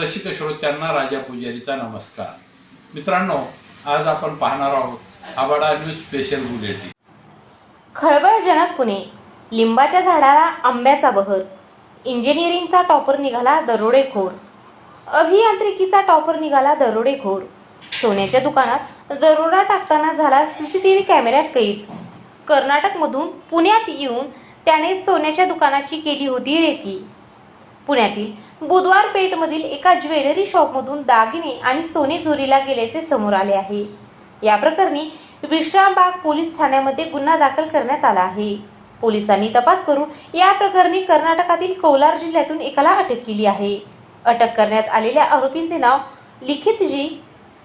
रसिक श्रोत्यांना राजा पुजारीचा नमस्कार. मित्रांनो आज आपण पाहणार आहोत आबाडा न्यूज स्पेशल बुलेटिन. खळबळजनक पुणे. लिंबाच्या झाडाला आंब्याचा बहर. इंजिनिअरिंगचा टॉपर निघाला दरोडेखोर. अभियांत्रिकीचा टॉपर निघाला दरोडेखोर. सोन्याच्या दुकानात दरोडा टाकताना झाला सीसीटीव्ही कॅमेऱ्यात कैद. कर्नाटकमधून पुण्यात येऊन त्याने सोन्याच्या दुकानाची केली होती रेकी पुण्यातील बुधवार पेठमधील एका ज्वेलरी शॉपमधून दागिने आणि सोने चोरीला गेल्याचे समोर आले आहे. या प्रकरणी विश्रामबाग पोलीस ठाण्यामध्ये गुन्हा दाखल करण्यात आला आहे. पोलिसांनी तपास करून या प्रकरणी कर्नाटकातील कोलार जिल्ह्यातून एकाला अटक केली आहे. अटक करण्यात आलेल्या आरोपींचे नाव लिखित जी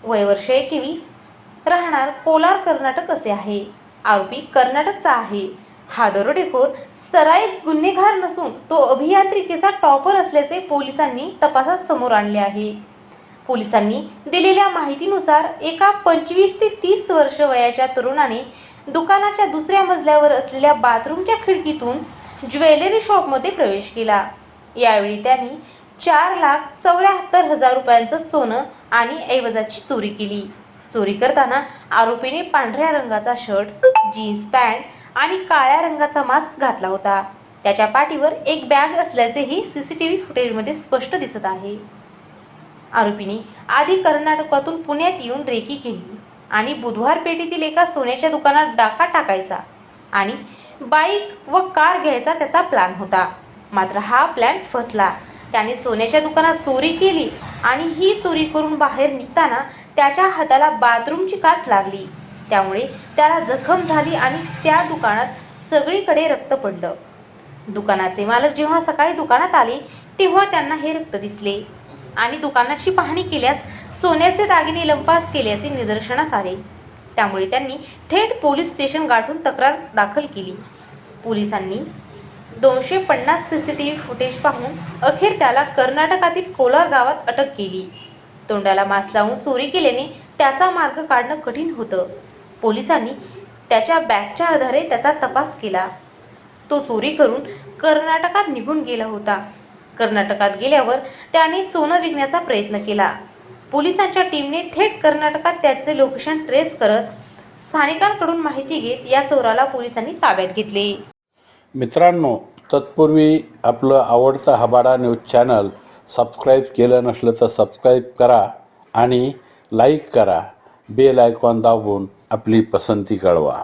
वय वर्ष एकवीस राहणार कोलार कर्नाटक असे आहे. आरोपी कर्नाटकचा आहे. हा दरोडेखोर सराईत गुन्हेगार नसून तो अभियांत्रिकेचा टॉपर असल्याचे पोलिसांनी तपासात समोर आणले आहे. पोलिसांनी दिलेल्या माहितीनुसार एका पंचवीस ते तीस वर्ष वयाच्या तरुणाने दुकानाच्या दुसऱ्या मजल्यावर असलेल्या बाथरूमच्या खिडकीतून ज्वेलरी शॉपमध्ये प्रवेश केला. यावेळी त्यांनी चार लाख चौऱ्याहत्तर हजार रुपयांचं सोनं आणि ऐवजाची चोरी केली. चोरी करताना आरोपीने पांढऱ्या रंगाचा शर्ट जीन्स पॅन्ट आणि काळ्या रंगाचा मास्क घातला होता. त्याच्या पाठीवर एक बॅग असल्याचेही सीसीटीव्ही फुटेजमध्ये स्पष्ट दिसत आहे. आरोपीने आधी कर्नाटकातून पुण्यात येऊन रेकी केली आणि बुधवार पेठेतील एका सोन्याच्या दुकानात डाका टाकायचा आणि बाईक व कार घ्यायचा त्याचा प्लॅन होता. मात्र हा प्लॅन फसला. त्याने सोन्याच्या दुकानात चोरी केली आणि ही चोरी करून बाहेर निघताना त्याच्या हाताला बाथरूमची काच लागली. त्यामुळे त्याला जखम झाली आणि त्या दुकानात सगळीकडे रक्त पडलं. दुकानाचे मालक जेव्हा सकाळी दुकानात आले तेव्हा त्यांना हे रक्त दिसले. आणि दुकानाची पाहणी केल्यास सोन्याचे दागिने लंपास केल्याचे निदर्शनास आले. त्यामुळे त्यांनी थेट पोलीस स्टेशन गाठून तक्रार दाखल केली. पोलिसांनी दोनशे पन्नास सीसीटीव्ही फुटेज पाहून अखेर त्याला कर्नाटकातील कोलार गावात अटक केली. तोंडाला मास्क लावून चोरी केल्याने त्याचा मार्ग काढणं कठीण होतं. पोलिसांनी त्याच्या बॅगच्या आधारे त्याचा तपास केला. तो चोरी करून कर्नाटकात निघून गेला होता. कर्नाटकात गेल्यावर त्याने सोनं विकण्याचा प्रयत्न केला. पोलिसांच्या टीमने थेट कर्नाटकात त्याचे लोकेशन ट्रेस करत स्थानिकांकडून माहिती घेत या चोराला पोलिसांनी ताब्यात घेतले. मित्रांनो तत्पूर्वी आपलं आवडतं हबाडा न्यूज चॅनल सबस्क्राईब केलं नसलं तर सबस्क्राईब करा आणि लाईक करा. बेल आयकॉन दाबून आपली पसंती कळवा.